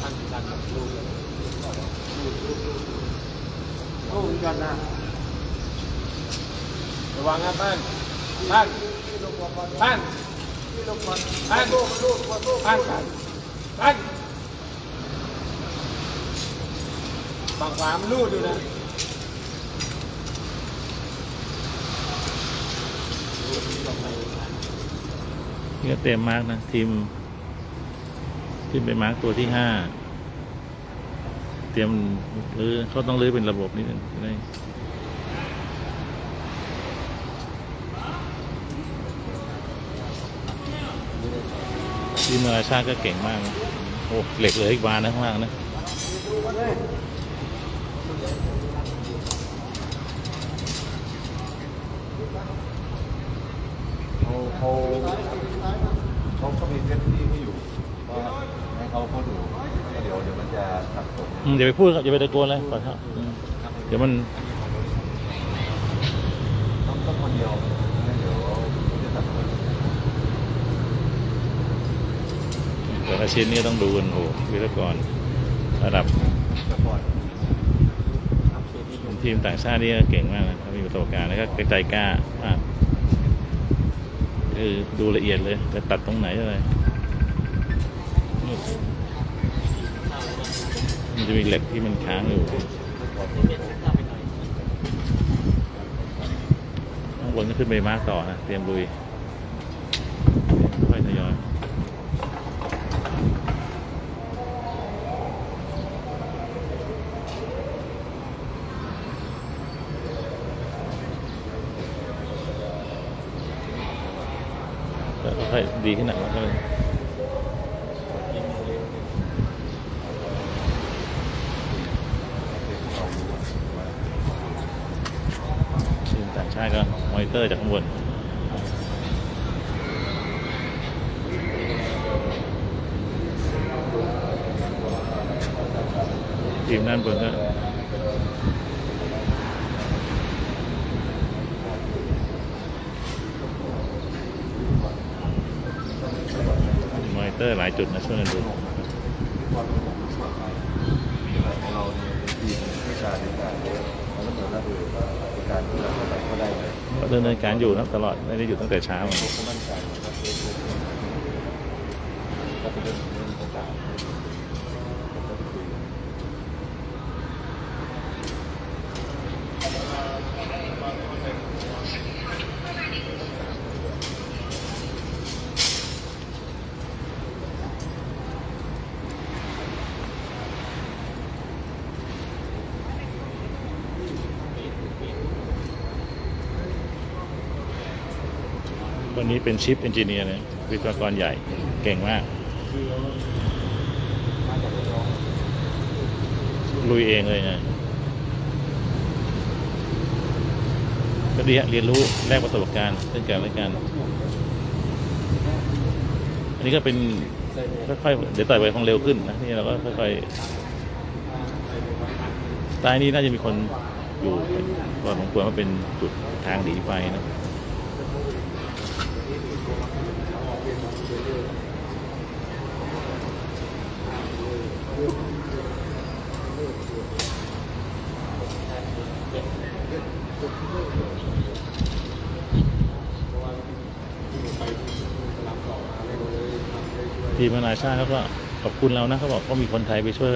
ท่านท่านแบบลูกเลยลูกลูกกันนะระวังนะท่านท่านท่านท่านท่านท่านท่านฝั่งขวามันลูดอยู่นะ นี่ก็เต็มมาร์กนะทีมขึ้นไปมาร์กตัวที่ห้าเตรียมรื้อเขาต้องรื้อเป็นระบบนิดนึงได้ทีมนานาชาติก็เก่งมากนะโอ้เหล็กเหลยอีกบานนะข้างล่างนะเขาเขา เขาเขามีเทคนิคที่อยู่ก็ให้เขาเขาดูเดี๋ยวเดี๋ยวมันจะสับสนอืมอย่าไปพูดครับอย่าไปตะโกนเลยปล่อยเขาอืมเดี๋ยวมันต้องต้องคนเดียวไม่งั้นเดี๋ยวมันจะสับสนแต่ละชิ้นนี่ต้องดูกันโอ้โหวิศวกรระดับสปอร์ตทีมต่างชาตินี่ก็เก่งมากนะเขามีประสบการณ์แล้วก็ใจกล้ามาก คือดูละเอียดเลยจะตัดตรงไหนอะไรมันจะมีเหล็กที่มันค้างอยู่ข้างบนก็ขึ้นไปมากต่อนะ เตรียมลุยค่อยทยอย ก็ ค่อยดีขึ้นหน่อยก็เลยทีมต่างชาติก็มอนิเตอร์จากข้างบนทีมด้านบนก็มอนิ เตอร์หลายจุดนะช่วยกันดูของเราเนี่ยเป็นทีมวิชาในการมันก็เหมือนเบิดในการที่เราไปก็ได้ก็ดำเนินการอยู่นะตลอดไม่ได้อยู่ตั้งแต่เช้าเขาก็จว่าเป็นเรื่องเรื่องโอกาสก็ไปคุยกัน วันนี้เป็นชิปเอนจิเนียร์นะวิศวกรใหญ่เก่งมาก ลุยเองเลยนะก็ดีฮะเรียนรู้แลกประสบการณ์ซึ่งกันและกัน อันนี้ก็เป็นค่อยๆเดี๋ยวต่อยไปคงเร็วขึ้นนะนี่เราก็ค่อยๆใต้นี้น่าจะมีคนอยู่พอสมควรว่าเป็นจุดทางหนีไฟนะ ทีมนานาชาติเขาก็ขอบคุณเรานะเขาบอกเขามีคนไทยไปช่วย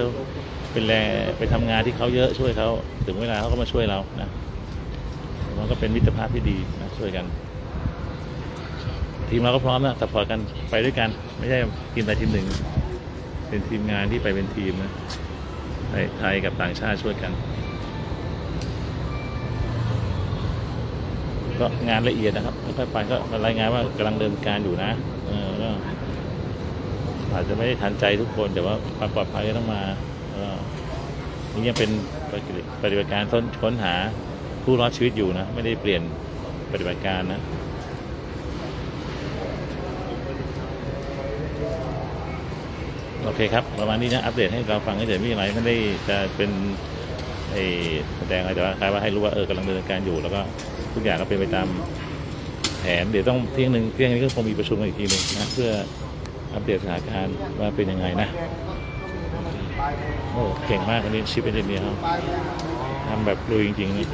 เป็นแรงไปทำงานที่เขาเยอะช่วยเขาถึงเวลาเขาก็มาช่วยเรานะมันก็เป็นมิตรภาพที่ดีนะช่วยกัน ทีมเราก็พร้อมนะสปอร์ตกันไปด้วยกัน ไม่ใช่ทีมใดทีมหนึ่ง เป็นทีมงานที่ไปเป็นทีมนะไทยกับต่างชาติช่วยกัน ก็งานละเอียดนะครับค่อยๆไปก็รายงานว่ากำลังเดินการอยู่นะเออก็อาจจะไม่ได้ทันใจทุกคนแต่ว่าความปลอดภัยก็ต้องมาออนี่ยังเป็นปฏิบัติการค้นหาผู้รอดชีวิตอยู่นะ ไม่ได้เปลี่ยนปฏิบัติการนะ โอเคครับ ประมาณนี้นะอัปเดตให้เราฟังเฉยๆไม่มีอะไรไม่ได้จะเป็นแสดงอะไรแต่ว่าคล้ายว่าให้รู้ว่าเออกำลังดำเนินการอยู่แล้วก็ทุกอย่างก็เป็นไปตามแผนเดี๋ยวต้องเที่ยงหนึ่งเที่ยงนี้ก็คงมีประชุมอีกทีหนึ่งนะเพื่ออัปเดตสถานการณ์ว่าเป็นยังไงนะโอ้เก่งมากอันนี้ชิปเอนเนียร์เขาปลายแดงทำแบบลุยจริงๆนี่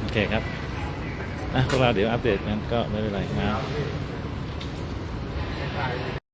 โอเคครับ นะพวกเราเดี๋ยวอัปเดตนั้นก็ไม่เป็นไรนะ